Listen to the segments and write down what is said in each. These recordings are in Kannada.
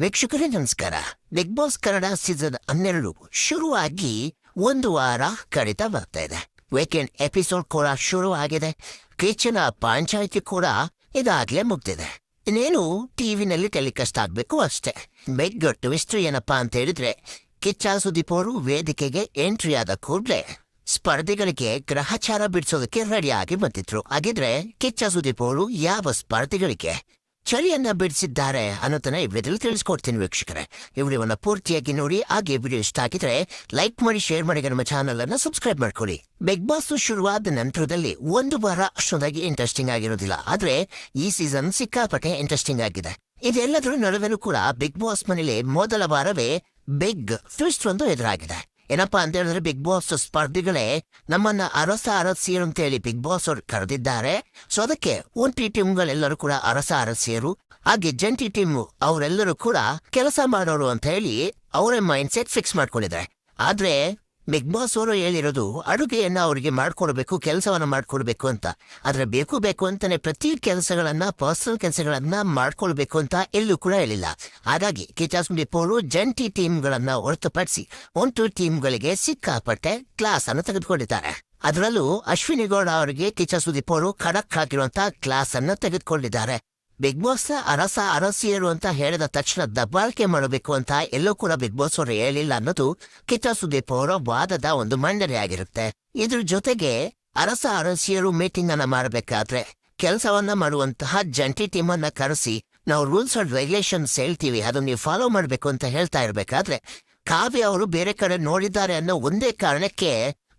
ವೀಕ್ಷಕರೇ, ನಮಸ್ಕಾರ. ಬಿಗ್ ಬಾಸ್ ಕನ್ನಡ ಸೀಸನ್ ಹನ್ನೆರಡು ಶುರುವಾಗಿ ಒಂದು ವಾರ ಕಡಿತ ಬರ್ತಾ ಇದೆ. ವೀಕೆಂಡ್ ಎಪಿಸೋಡ್ ಕೂಡ ಶುರು ಆಗಿದೆ. ಕಿಚನ ಪಂಚಾಯಿತಿ ಕೂಡ ಇದಾಗ್ಲೇ ಮುಗ್ದಿದೆ. ಇನ್ನೇನು ಟಿವಿನಲ್ಲಿ ಟೆಲಿಕಾಸ್ಟ್ ಆಗ್ಬೇಕು ಅಷ್ಟೇ. ಬಿಗ್ ಟ್ವಿಸ್ಟ್ ಏನಪ್ಪಾ ಅಂತ ಹೇಳಿದ್ರೆ, ಕಿಚ್ಚ ಸುದೀಪ್ ಅವರು ವೇದಿಕೆಗೆ ಎಂಟ್ರಿ ಆದ ಕೂಡಲೇ ಸ್ಪರ್ಧಿಗಳಿಗೆ ಗ್ರಹಚಾರ ಬಿಡಿಸೋದಕ್ಕೆ ರೆಡಿಯಾಗಿ ಬಂದಿದ್ರು. ಹಾಗಿದ್ರೆ ಕಿಚ್ಚ ಸುದೀಪ್ ಅವರು ಯಾವ ಸ್ಪರ್ಧಿಗಳಿಗೆ ಚಳಿಯನ್ನ ಬಿಡಿಸಿದ್ದಾರೆ ಅನ್ನೋದನ್ನ ಈ ತಿಳಿಸ್ಕೊಡ್ತೀನಿ ವೀಕ್ಷಕರೇ. ಈ ವಿಡಿಯೋವನ್ನ ಪೂರ್ತಿಯಾಗಿ ನೋಡಿ, ಹಾಗೆ ವಿಡಿಯೋ ಇಷ್ಟ ಆಗಿದ್ರೆ ಲೈಕ್ ಮಾಡಿ, ಶೇರ್ ಮಾಡಿ ನಮ್ಮ ಚಾನಲ್ ಅನ್ನು ಸಬ್ಸ್ಕ್ರೈಬ್ ಮಾಡ್ಕೊಳ್ಳಿ. ಬಿಗ್ ಬಾಸ್ ಶುರುವಾದ ನಂತರದಲ್ಲಿ ಒಂದು ವಾರ ಅಷ್ಟೊಂದಾಗಿ ಇಂಟ್ರೆಸ್ಟಿಂಗ್ ಆಗಿರೋದಿಲ್ಲ. ಆದ್ರೆ ಈ ಸೀಸನ್ ಸಿಕ್ಕಾಪಟ್ಟೆ ಇಂಟ್ರೆಸ್ಟಿಂಗ್ ಆಗಿದೆ. ಇದೆಲ್ಲದರ ನಡುವೆನೂ ಕೂಡ ಬಿಗ್ ಬಾಸ್ ಮನೇಲಿ ಮೊದಲ ವಾರವೇ ಬಿಗ್ ಟ್ವಿಸ್ಟ್ ಒಂದು ಎದುರಾಗಿದೆ. ಏನಪ್ಪಾ ಅಂತ ಹೇಳಿದ್ರೆ ಬಿಗ್ ಬಾಸ್ ಸ್ಪರ್ಧಿಗಳೇ ನಮ್ಮನ್ನ ಅರಸ ಅರಸಿಯರು ಅಂತ ಹೇಳಿ ಬಿಗ್ ಬಾಸ್ ಅವರು ಕರೆದಿದ್ದಾರೆ. ಸೊ ಅದಕ್ಕೆ ಒಂಟಿ ಟೀಮ್ಗಳೆಲ್ಲರೂ ಕೂಡ ಅರಸ ಅರಸಿಯರು ಹಾಗೆ ಜಂಟಿ ಟೀಮ್ ಅವರೆಲ್ಲರೂ ಕೂಡ ಕೆಲಸ ಮಾಡೋರು ಅಂತ ಹೇಳಿ ಅವರ ಮೈಂಡ್ ಸೆಟ್ ಫಿಕ್ಸ್ ಮಾಡ್ಕೊಂಡಿದ್ದಾರೆ. ಆದ್ರೆ ಬಿಗ್ ಬಾಸ್ ಅವರು ಹೇಳಿರೋದು ಅಡುಗೆಯನ್ನ ಅವರಿಗೆ ಮಾಡ್ಕೊಡ್ಬೇಕು, ಕೆಲಸವನ್ನು ಮಾಡ್ಕೊಡ್ಬೇಕು ಅಂತ. ಆದರೆ ಬೇಕು ಬೇಕು ಅಂತಾನೆ ಪ್ರತಿ ಕೆಲಸಗಳನ್ನು, ಪರ್ಸನಲ್ ಕೆಲಸಗಳನ್ನ ಮಾಡ್ಕೊಳ್ಬೇಕು ಅಂತ ಎಲ್ಲೂ ಕೂಡ ಹೇಳಿಲ್ಲ. ಹಾಗಾಗಿ ಕಿಚಾಸ್ ಸುದೀಪ್ ಅವರು ಜಂಟಿ ಟೀಮ್ಗಳನ್ನು ಹೊರತುಪಡಿಸಿ ಒಂಟು ಟೀಮ್ಗಳಿಗೆ ಸಿಕ್ಕಾಪಟ್ಟೆ ಕ್ಲಾಸ್ ಅನ್ನು ತೆಗೆದುಕೊಂಡಿದ್ದಾರೆ. ಅದರಲ್ಲೂ ಅಶ್ವಿನಿ ಗೌಡ ಅವರಿಗೆ ಕಿಚಾಸ್ ಸುದೀಪ್ ಅವರು ಖಡಕ್ ಹಾಕಿರುವಂತಹ ಕ್ಲಾಸ್ ಅನ್ನು ತೆಗೆದುಕೊಂಡಿದ್ದಾರೆ. ಬಿಗ್ ಬಾಸ್ ಅರಸ ಅರಸಿಯರು ಅಂತ ಹೇಳಿದ ತಕ್ಷಣ ದಬ್ಬಾಳ್ಕೆ ಮಾಡಬೇಕು ಅಂತ ಎಲ್ಲೂ ಕೂಡ ಬಿಗ್ ಬಾಸ್ ಅವರು ಹೇಳಿಲ್ಲ ಅನ್ನೋದು ಕಿತ್ತ ಸುದೀಪ್ ಅವರ ವಾದದ ಒಂದು ಮಂಡನೆ ಆಗಿರುತ್ತೆ. ಇದ್ರ ಜೊತೆಗೆ ಅರಸ ಅರಸಿಯರು ಮೀಟಿಂಗ್ ಅನ್ನ ಮಾಡಬೇಕಾದ್ರೆ ಕೆಲಸವನ್ನ ಮಾಡುವಂತಹ ಜಂಟಿ ಟೀಮ್ ಅನ್ನ ಕರೆಸಿ ನಾವು ರೂಲ್ಸ್ ಅಂಡ್ ರೆಗ್ಯುಲೇಷನ್ಸ್ ಹೇಳ್ತೀವಿ, ಅದನ್ನ ನೀವು ಫಾಲೋ ಮಾಡಬೇಕು ಅಂತ ಹೇಳ್ತಾ ಇರ್ಬೇಕಾದ್ರೆ ಕಾವ್ಯ ಅವರು ಬೇರೆ ಕಡೆ ನೋಡಿದ್ದಾರೆ ಅನ್ನೋ ಒಂದೇ ಕಾರಣಕ್ಕೆ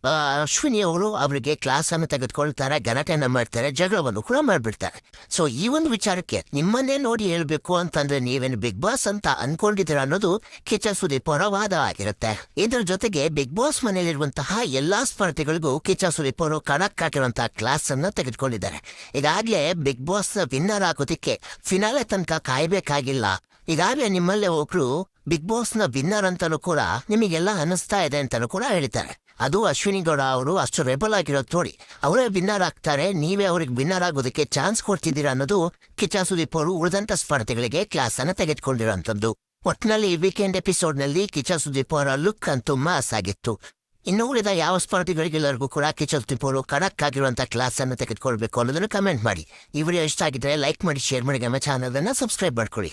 ಅಶ್ವಿನಿ ಅವರು ಅವರಿಗೆ ಕ್ಲಾಸ್ ಅನ್ನು ತೆಗೆದುಕೊಳ್ತಾರೆ, ಗಲಾಟೆಯನ್ನ ಮಾಡ್ತಾರೆ, ಜಗಳವನ್ನು ಕೂಡ ಮಾಡ್ಬಿಡ್ತಾರೆ. ಸೊ ಈ ಒಂದು ವಿಚಾರಕ್ಕೆ ನಿಮ್ಮನ್ನೇ ನೋಡಿ ಹೇಳ್ಬೇಕು ಅಂತಂದ್ರೆ ನೀವೇನು ಬಿಗ್ ಬಾಸ್ ಅಂತ ಅನ್ಕೊಂಡಿದ್ದೀರ ಅನ್ನೋದು ಕಿಚ್ಚ ಸುದೀಪ್ ಅವರ ವಾದ ಆಗಿರುತ್ತೆ. ಇದರ ಜೊತೆಗೆ ಬಿಗ್ ಬಾಸ್ ಮನೆಯಲ್ಲಿರುವಂತಹ ಎಲ್ಲಾ ಸ್ಪರ್ಧೆಗಳಿಗೂ ಕಿಚ್ಚ ಸುದೀಪ್ ಅವರು ಕಣಕ್ ಹಾಕಿರುವಂತಹ ಕ್ಲಾಸ್ ಅನ್ನ ತೆಗೆದುಕೊಂಡಿದ್ದಾರೆ. ಈಗಾಗಲೇ ಬಿಗ್ ಬಾಸ್ ವಿನ್ನರ್ ಆಗೋದಿಕ್ಕೆ ಫಿನಾಲೆ ತನಕ ಕಾಯಬೇಕಾಗಿಲ್ಲ. ಈಗಾಗಲೇ ನಿಮ್ಮಲ್ಲೇ ಒಬ್ರು ಬಿಗ್ ಬಾಸ್ನ ವಿನ್ನರ್ ಅಂತಲೂ ಕೂಡ ನಿಮಗೆಲ್ಲ ಅನಿಸ್ತಾ ಇದೆ ಅಂತಲೂ ಕೂಡ ಹೇಳ್ತಾರೆ ಅದು ಅಶ್ವಿನಿ ಗೌಡ ಅವರು ಅಷ್ಟು ರೆಬಲ್ ಆಗಿರೋದು ನೋಡಿ ಅವರೇ ವಿನ್ನರ್ ಆಗ್ತಾರೆ, ನೀವೇ ಅವ್ರಿಗೆ ವಿನ್ನರ್ ಆಗೋದಕ್ಕೆ ಚಾನ್ಸ್ ಕೊಡ್ತಿದ್ದೀರಾ ಅನ್ನೋದು ಕಿಚ್ಚ ಸುದೀಪ್ ಅವರು ಉಳಿದಂಥ ಸ್ಪರ್ಧೆಗಳಿಗೆ ಕ್ಲಾಸ್ ಅನ್ನ ತೆಗೆದುಕೊಂಡಿರೋಂಥದ್ದು ಒಟ್ಟಿನಲ್ಲಿ ವೀಕೆಂಡ್ ಎಪಿಸೋಡ್ನಲ್ಲಿ ಕಿಚ್ಚ ಸುದೀಪ್ ಅವರ ಲುಕ್ ಅಂತೂ ಮಾಸ್ ಆಗಿತ್ತು. ಇನ್ನು ಉಳಿದ ಯಾವ ಸ್ಪರ್ಧಿಗಳಿಗೆಲ್ಲರಿಗೂ ಕೂಡ ಕಿಚ್ಚ ಸುದೀಪ್ ಅವರು ಕಡಕ್ ಆಗಿರುವಂತಹ ಕ್ಲಾಸ್ ಅನ್ನು ತೆಗೆದುಕೊಳ್ಬೇಕು ಅನ್ನೋದನ್ನು ಕಮೆಂಟ್ ಮಾಡಿ. ಈ ವಿಡಿಯೋ ಇಷ್ಟ ಆಗಿದ್ರೆ ಲೈಕ್ ಮಾಡಿ ಶೇರ್ ಮಾಡಿ, ನಮ್ಮ ಚಾನಲ್ ಅನ್ನ ಸಬ್ಸ್ಕ್ರೈಬ್ ಮಾಡ್ಕೊಳ್ಳಿ.